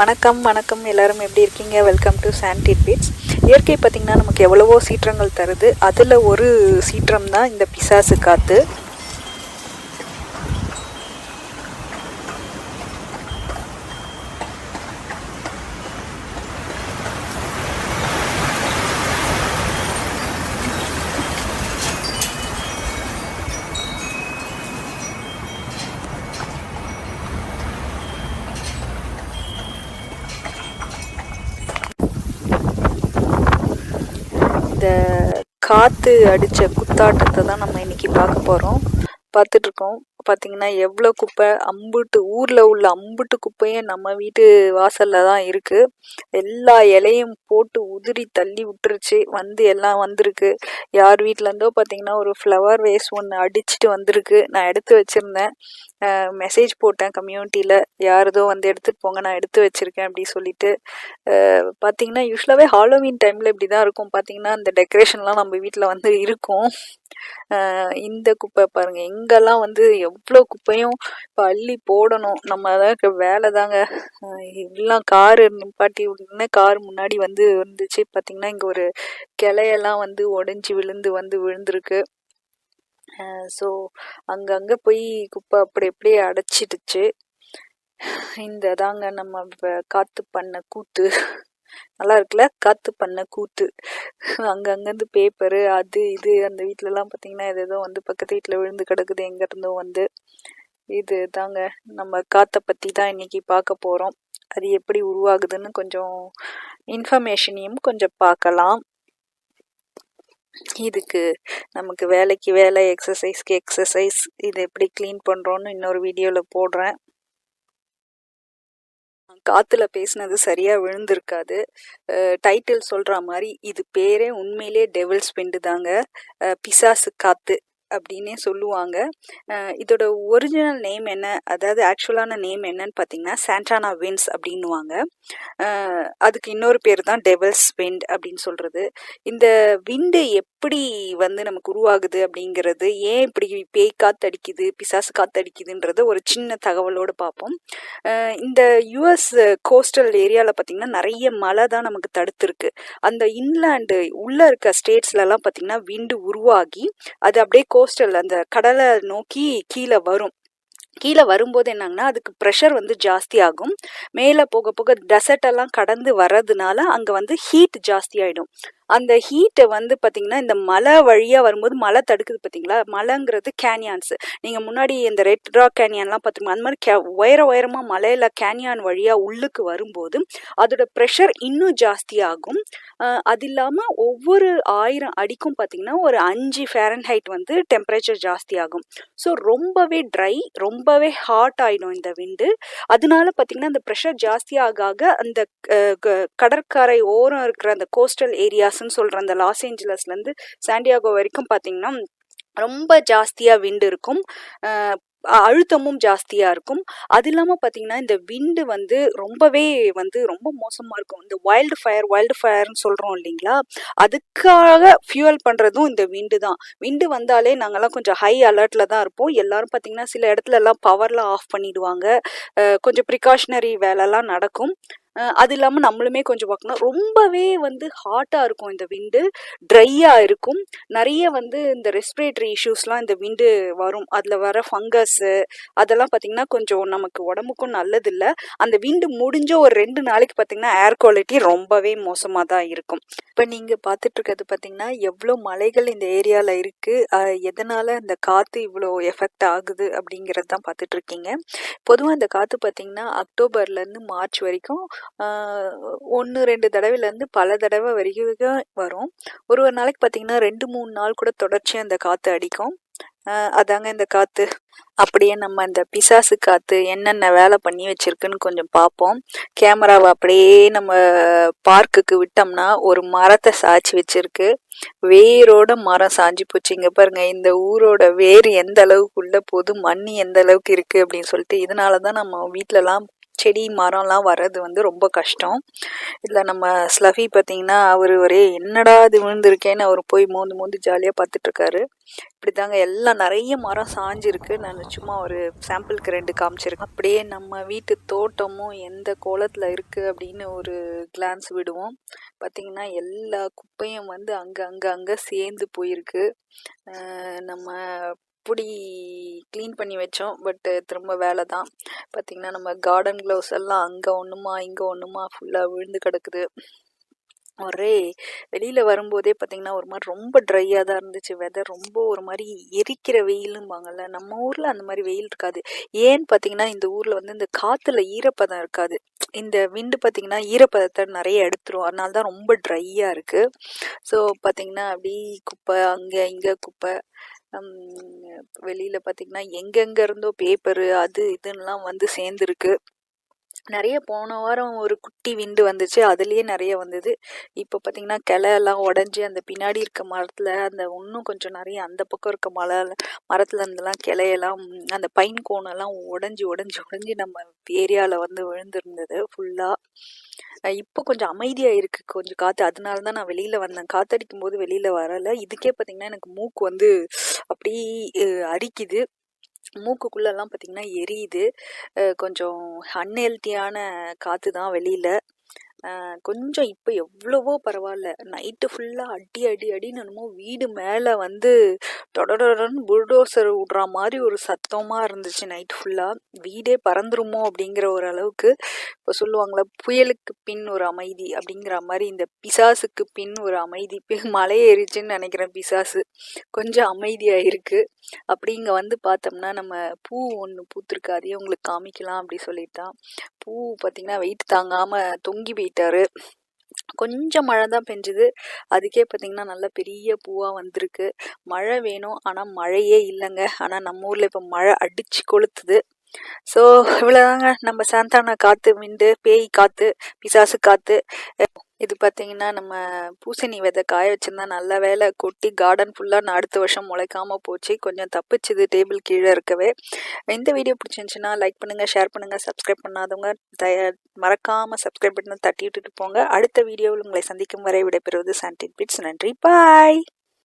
வணக்கம் வணக்கம். எல்லாரும் எப்படி இருக்கீங்க? வெல்கம் டு சாண்டிட் பீட்ஸ் இயற்கை பார்த்திங்கன்னா நமக்கு எவ்வளவோ சீற்றங்கள் தருது. அதில் ஒரு சீற்றம் தான் இந்த பிசாசு காற்று இந்த காற்று அடித்த குத்தாட்டத்தை தான் நம்ம இன்றைக்கி பார்க்க போகிறோம் பார்த்துட்ருக்கோம் பார்த்தீங்கன்னா எவ்வளோ குப்பை? அம்புட்டு ஊரில் உள்ள அம்புட்டு குப்பையும் நம்ம வீட்டு வாசலில் தான் இருக்குது எல்லா இலையும் போட்டு உதிரி தள்ளி விட்டுருச்சு. வந்து எல்லாம் வந்திருக்கு. யார் வீட்டிலேருந்தோ பார்த்தீங்கன்னா ஒரு ஃப்ளவர் வேஸ் ஒன்று அடிச்சுட்டு வந்திருக்கு. நான் எடுத்து வச்சுருந்தேன். மெசேஜ் போட்டேன் கம்யூனிட்டியில் யாரதோ வந்து எடுத்துகிட்டு போங்க நான் எடுத்து வச்சுருக்கேன் அப்படி சொல்லிட்டு. பார்த்தீங்கன்னா யூஸ்வலாகவே ஹாலோவீன் டைமில் இப்படி தான் இருக்கும். பார்த்தீங்கன்னா அந்த டெக்கரேஷன்லாம் நம்ம வீட்டில் வந்து இருக்கும். இந்த குப்பை பாருங்கள் எங்கெல்லாம் வந்து எவ்வளோ குப்பையும் இப்போ அள்ளி போடணும். நம்ம அதான் வேலை தாங்க. எல்லாம் காரு நிப்பாட்டி உடனே கார் முன்னாடி வந்து இருந்துச்சு. பார்த்தீங்கன்னா இங்கே ஒரு கிளையெல்லாம் வந்து உடஞ்சி விழுந்து வந்து விழுந்திருக்கு. ஸோ அங்கங்கே போய் குப்பை அப்படி அப்படியே அடைச்சிடுச்சு. இந்த தாங்க நம்ம காத்து பண்ண கூத்து. நல்லா இருக்குல்ல? காத்து பண்ண கூத்து. அங்கங்கேருந்து பேப்பரு அது இது அந்த வீட்டிலலாம் பார்த்தீங்கன்னா இது ஏதோ வந்து பக்கத்து வீட்டில் விழுந்து கிடக்குது எங்கேருந்தோ வந்து. இது தாங்க நம்ம காற்றை பற்றி தான் இன்றைக்கி பார்க்க போகிறோம் அது எப்படி உருவாகுதுன்னு கொஞ்சம் இன்ஃபர்மேஷனையும் கொஞ்சம் பார்க்கலாம் இதுக்கு நமக்கு வேலைக்கு வேலை எக்ஸசைஸ்க்கு எக்ஸசைஸ் இது எப்படி க்ளீன் பண்ணுறோன்னு இன்னொரு வீடியோவில் போடுறேன். காத்துல பேசுனது சரியா விழுந்திருக்காது. டைட்டில் சொல்ற மாதிரி இது பேரே உண்மையிலே டெவில்ஸ் பெண்டு தாங்க. பிசாசு காத்து. அப்படின்னே சொல்லுவாங்க. இதோட ஒரிஜினல் நேம் என்ன அதாவது ஆக்சுவலான நேம் என்னன்னு பார்த்தீங்கன்னா சாண்டானா வின்ஸ் அப்படின்னுவாங்க. அதுக்கு இன்னொரு பேர் தான் டெவல்ஸ் விண்ட் அப்படின்னு சொல்கிறது இந்த விண்டு எப்படி வந்து நமக்கு உருவாகுது அப்படிங்கிறது ஏன் இப்படி பேய் காத்தடிக்குது பிசாசு காத்தடிக்குதுன்றது ஒரு சின்ன தகவலோடு பார்ப்போம். இந்த யுஎஸ் கோஸ்டல் ஏரியாவில் பார்த்தீங்கன்னா நிறைய மழை தான் நமக்கு தடுத்துருக்கு. அந்த இன்லேண்டு உள்ளே இருக்க ஸ்டேட்ஸ்லலாம் பார்த்தீங்கன்னா விண்டு உருவாகி அது அப்படியே கோஸ்டல் அந்த கடலை நோக்கி கீழே வரும். கீழே வரும்போது என்னங்கன்னா அதுக்கு ப்ரெஷர் வந்து ஜாஸ்தி ஆகும் மேலே போக போக டெசர்ட் எல்லாம் கடந்து வர்றதுனால அங்கே வந்து ஹீட் ஜாஸ்தி ஆகிடும் அந்த ஹீட்டை வந்து பார்த்தீங்கன்னா இந்த மலை வழியாக வரும்போது மலை தடுக்குது பார்த்தீங்களா மலைங்கிறது கேனியான்ஸ் நீங்கள் முன்னாடி இந்த ரெட் ராக் கேனியான்லாம் பார்த்துருங்க அந்த மாதிரி கே உயர உயரமாக மலையில் கேனியான் வழியாக உள்ளுக்கு வரும்போது அதோட ப்ரெஷர் இன்னும் ஜாஸ்தியாகும். அது இல்லாமல் ஒவ்வொரு ஆயிரம் அடிக்கும் பார்த்தீங்கன்னா ஒரு அஞ்சு ஃபேரன்ஹைட் வந்து டெம்பரேச்சர் ஜாஸ்தியாகும். ஸோ ரொம்பவே ட்ரை ரொம்பவே ஹாட் ஆகிடும் இந்த விண்டு அதனால பார்த்தீங்கன்னா அந்த ப்ரெஷர் ஜாஸ்தி ஆக ஆக அந்த க- கடற்கரை ஓரம் இருக்கிற அந்த கோஸ்டல் ஏரியாஸ் ஏரியாஸ்ன்னு சொல்கிற அந்த லாஸ் ஏஞ்சலஸ்லேருந்து சாண்டியாகோ வரைக்கும் பார்த்தீங்கன்னா ரொம்ப ஜாஸ்தியாக விண்டு இருக்கும். அழுத்தமும் ஜாஸ்தியாக இருக்கும். அது இல்லாமல் பார்த்தீங்கன்னா இந்த விண்டு வந்து ரொம்பவே வந்து ரொம்ப மோசமாக இருக்கும். இந்த வைல்டு ஃபயர் வைல்டு ஃபயர்னு சொல்கிறோம் இல்லைங்களா? அதுக்காக ஃபியூவல் பண்ணுறதும் இந்த விண்டு தான். விண்டு வந்தாலே நாங்கெல்லாம் கொஞ்சம் ஹை அலர்ட்டில் தான் இருப்போம். எல்லாரும் பார்த்தீங்கன்னா சில இடத்துலலாம் பவர்லாம் ஆஃப் பண்ணிடுவாங்க. கொஞ்சம் ப்ரிகாஷனரி வேலைலாம் நடக்கும். அது இல்லாமல் நம்மளுமே கொஞ்சம் பார்க்கணும். ரொம்பவே வந்து ஹாட்டாக இருக்கும் இந்த விண்டு ட்ரையாக இருக்கும். நிறைய வந்து இந்த ரெஸ்பிரேட்டரி இஷ்யூஸ்லாம் இந்த விண்டு வரும். அதில் வர ஃபங்கஸ்ஸு அதெல்லாம் பார்த்திங்கன்னா கொஞ்சம் நமக்கு உடம்புக்கும் நல்லதில்லை. அந்த விண்டு முடிஞ்ச ஒரு ரெண்டு நாளைக்கு பார்த்திங்கன்னா ஏர் குவாலிட்டி ரொம்பவே மோசமாக தான் இருக்கும். இப்போ நீங்கள் பார்த்துட்ருக்கிறது பார்த்திங்கன்னா பார்த்தீங்கன்னா எவ்வளோ மலைகள் இந்த ஏரியாவில் இருக்குது எதனால் இந்த காற்று இவ்வளோ எஃபெக்ட் ஆகுது அப்படிங்கிறது தான் பார்த்துட்ருக்கீங்க. பொதுவாக இந்த காற்று பார்த்தீங்கன்னா அக்டோபர்லேருந்து மார்ச் வரைக்கும் ஒன்று ரெண்டு தடவைலேருந்து பல தடவை வரைக்கும் வரும். ஒரு ஒரு நாளைக்கு பார்த்தீங்கன்னா ரெண்டு மூணு நாள் கூட தொடர்ச்சியாக அந்த காற்று அடிக்கும். அதாங்க இந்த காற்று அப்படியே நம்ம இந்த பிசாசு காற்று என்னென்ன வேலை பண்ணி வச்சிருக்குன்னு கொஞ்சம் பார்ப்போம் கேமராவை அப்படியே நம்ம பார்க்குக்கு விட்டோம்னா ஒரு மரத்தை சாய்ச்சி வச்சிருக்கு. வேரோட மரம் சாஞ்சு போச்சு. இங்கே பாருங்க இந்த ஊரோட வேர் எந்த அளவுக்கு உள்ள போது மண் எந்த அளவுக்கு இருக்கு அப்படின்னு சொல்லிட்டு இதனால தான் நம்ம வீட்டிலலாம் செடி மரம்லாம் வர்றது வந்து ரொம்ப கஷ்டம். இதில் நம்ம ஸ்லஃபி பார்த்தீங்கன்னா அவர் ஒரே என்னடா இது விழுந்திருக்கேன்னு அவர் போய் மோந்து மோந்து ஜாலியாக பார்த்துட்ருக்காரு இப்படி தாங்க எல்லாம் நிறைய மரம் சாஞ்சிருக்கு. நான் சும்மா ஒரு சாம்பிளுக்கு ரெண்டு காமிச்சிருக்கேன். அப்படியே நம்ம வீட்டு தோட்டமும் எந்த கோலத்தில் இருக்குது அப்படின்னு ஒரு கிளான்ஸ் விடுவோம். பார்த்திங்கன்னா எல்லா குப்பையும் வந்து அங்கே அங்கே அங்கே சேர்ந்து போயிருக்கு. நம்ம அப்படி க்ளீன் பண்ணி வச்சோம். பட்டு திரும்ப வேலை தான். பார்த்திங்கன்னா நம்ம கார்டன் க்ளவுஸ் எல்லாம் அங்கே ஒன்றுமா இங்கே ஒன்றுமா ஃபுல்லாக விழுந்து கிடக்குது. ஒரே வெளியில் வரும்போதே பார்த்திங்கன்னா ஒரு மாதிரி ரொம்ப ட்ரையாக தான் இருந்துச்சு. வெதர் ரொம்ப ஒரு மாதிரி எரிக்கிற வெயிலும்பாங்கல்ல. நம்ம ஊரில் அந்த மாதிரி வெயில் இருக்காது. ஏன்னு பார்த்தீங்கன்னா இந்த ஊரில் வந்து இந்த காற்றுல ஈரப்பதம் இருக்காது. இந்த விண்டு பார்த்திங்கன்னா ஈரப்பதத்தை நிறைய எடுத்துரும். அதனால தான் ரொம்ப ட்ரையாக இருக்குது ஸோ பார்த்திங்கன்னா அப்படி குப்பை அங்கே இங்கே குப்பை வெளியில் பார்த்திங்கன்னா எங்கெங்கே இருந்தோ பேப்பரு அது இதுன்னெலாம் வந்து சேர்ந்துருக்கு. நிறைய போன வாரம் ஒரு குட்டி விண்டு வந்துச்சு. அதுலேயே நிறைய வந்தது. இப்போ பார்த்தீங்கன்னா கிளை எல்லாம் உடஞ்சி அந்த பின்னாடி இருக்க மரத்தில் அந்த இன்னும் கொஞ்சம் நிறைய அந்த பக்கம் இருக்க மலை மரத்தில் இருந்தெல்லாம் கிளையெல்லாம் அந்த பைன் கோணெல்லாம் உடஞ்சி உடஞ்சி உடஞ்சி நம்ம ஏரியாவில் வந்து விழுந்துருந்தது ஃபுல்லாக இப்போ கொஞ்சம் அமைதியாக இருக்குது கொஞ்சம் காற்று அதனால தான் நான் வெளியில் வந்தேன். காற்றடிக்கும் போது வெளியில் வரலை. இதுக்கே பார்த்திங்கன்னா எனக்கு மூக்கு வந்து அப்படி அரிக்குது. மூக்குக்குள்ளெல்லாம் பார்த்திங்கன்னா எரியுது. கொஞ்சம் அன்ஹெல்த்தியான காற்று தான் வெளியில். கொஞ்சம் இப்போ எவ்வளவோ பரவாயில்ல நைட்டு ஃபுல்லாக அடி அடி அடின்னு என்னமோ வீடு மேலே வந்து தொடரன்னு புல்டோசர் விடுற மாதிரி ஒரு சத்தமாக இருந்துச்சு நைட்டு ஃபுல்லாக வீடே பறந்துருமோ அப்படிங்கிற ஒரு அளவுக்கு இப்போ சொல்லுவாங்களே புயலுக்கு பின் ஒரு அமைதி அப்படிங்கிற மாதிரி இந்த பிசாசுக்கு பின் ஒரு அமைதி. மலை ஏறிச்சுன்னு நினைக்கிறேன் பிசாசு. கொஞ்சம் அமைதியாக இருக்குது அப்படி இங்கே வந்து பார்த்தோம்னா நம்ம பூ ஒன்று பூத்துருக்காதே உங்களுக்கு காமிக்கலாம் அப்படி சொல்லிட்டான் பூ பார்த்திங்கன்னா வெயிட் தாங்காமல் தொங்கி போயிட்டாரு. கொஞ்சம் மழை தான் பெஞ்சுது. அதுக்கே பார்த்திங்கன்னா நல்ல பெரிய பூவாக வந்திருக்கு. மழை வேணும் ஆனால் மழையே இல்லைங்க. ஆனால் நம்ம ஊரில் இப்போ மழை அடித்து கொளுத்துது. ஸோ இவ்வளோதாங்க நம்ம சாந்தானா காற்று விண்டு பேய் காற்று பிசாசு காற்று இது பார்த்தீங்கன்னா நம்ம பூசணி விதை காய வச்சிருந்தா நல்ல வேலை கொட்டி கார்டன் ஃபுல்லாக நான் அடுத்த வருஷம் முளைக்காமல் போச்சு. கொஞ்சம் தப்பிச்சுது டேபிள் கீழே இருக்கவே. இந்த வீடியோ பிடிச்சிருந்துச்சுன்னா லைக் பண்ணுங்கள் ஷேர் பண்ணுங்கள் சப்ஸ்கிரைப் பண்ணாதவங்க தய மறக்காமல் சப்ஸ்கிரைப் பண்ணி தட்டி விட்டுட்டு போங்க. அடுத்த வீடியோவில் உங்களை சந்திக்கும் வரை விடைபெறுவது சாண்டின் பிட்ஸ் நன்றி. பாய்